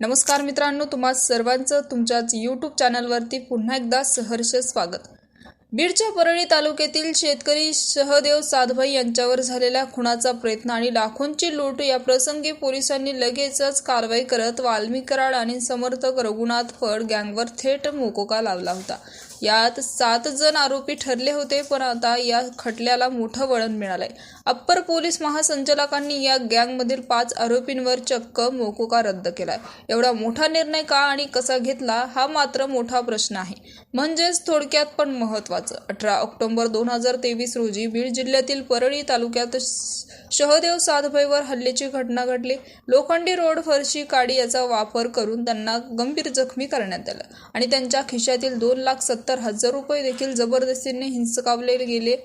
नमस्कार मित्रांनो तुम्हा सर्वांचं तुमच्याच यूट्यूब चॅनलवरती पुन्हा एकदा सहर्ष स्वागत. बीडच्या परळी तालुक्यातील शेतकरी सहदेव साधभाई यांच्यावर झालेल्या खुनाचा प्रयत्न आणि लाखोंची लूट या प्रसंगी पोलिसांनी लगेचच कारवाई करत वाल्मी कराड आणि समर्थक रघुनाथ फड गँगवर थेट मोकोका लावला होता. यात सात जण आरोपी ठरले होते पण आता या खटल्याला मोठं वळण मिळालंय. अप्पर पोलीस महासंचालकांनी या गँगमधील पाच आरोपींवर चक्क मोकोका रद्द केलाय. एवढा मोठा निर्णय का आणि कसा घेतला हा मात्र मोठा प्रश्न आहे. म्हणजेच थोडक्यात पण महत्वाचं अठरा ऑक्टोबर दोन हजार तेवीस रोजी बीड जिल्ह्यातील परळी तालुक्यात शहदेव साधभाईवर हल्ल्याची घटना घडली. लोखंडी रोड फरशी काडी याचा वापर करून त्यांना गंभीर जखमी करण्यात आलं आणि त्यांच्या खिशातील दोन लाख सत्तर हजार रुपये देखील जबरदस्तीने हिंसकावले गेले.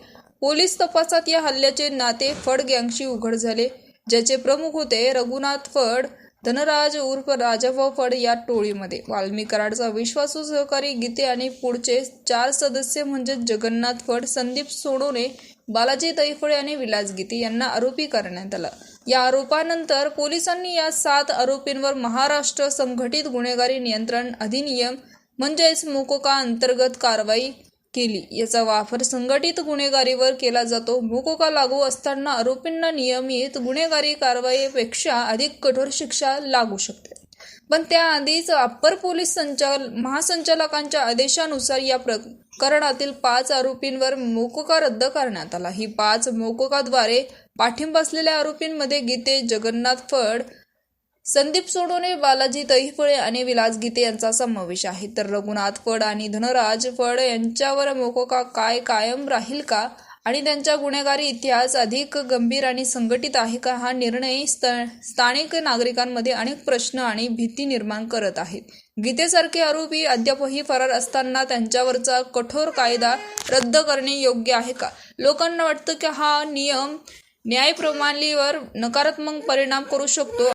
पोलीस तपासात या हल्ल्याचे नाते फड गँगशी उघड झाले ज्याचे प्रमुख होते रघुनाथ फड. धनराज उर्फ राजाभाऊ फड या टोळीमध्ये. वाल्मी कराडचा विश्वासू सहकारी गीते आणि पुढचे चार सदस्य म्हणजे जगन्नाथ फड संदीप सोडोने बालाजी दैफळे आणि विलास गीते यांना आरोपी करण्यात आला. या आरोपानंतर पोलिसांनी या सात आरोपींवर महाराष्ट्र संघटित गुन्हेगारी नियंत्रण अधिनियम म्हणजेच मोकोका अंतर्गत कारवाई केली. याचा वापर संघटित गुन्हेगारीवर केला जातो. मोकोका लागू असताना आरोपींना नियमित गुन्हेगारी कारवाईपेक्षा अधिक कठोर शिक्षा लागू शकते. पण त्याआधीच अप्पर पोलीस संचाल महासंचालकांच्या आदेशानुसार या प्रकरणातील पाच आरोपींवर मोकोका रद्द करण्यात आला. ही पाच मोकोकाद्वारे पाठिंबा असलेल्या आरोपींमध्ये गीते जगन्नाथ फड संदीप सोडोने बालाजी तैफळे आणि विलास गीते यांचा समावेश आहे. तर रघुनाथ फड आणि धनराज फड यांच्यावर मोकोका काय कायम राहील का? आणि त्यांचा गुन्हेगारी इतिहास अधिक गंभीर आणि संघटित आहे का? हा निर्णय स्थानिक नागरिकांमध्ये अनेक प्रश्न आणि भीती निर्माण करत आहेत गीतेसारखे आरोपी अद्यापही फरार असताना त्यांच्यावरचा कठोर कायदा रद्द करणे योग्य आहे का? लोकांना वाटतं की हा नियम न्यायप्रणालीवर नकारात्मक परिणाम करू शकतो.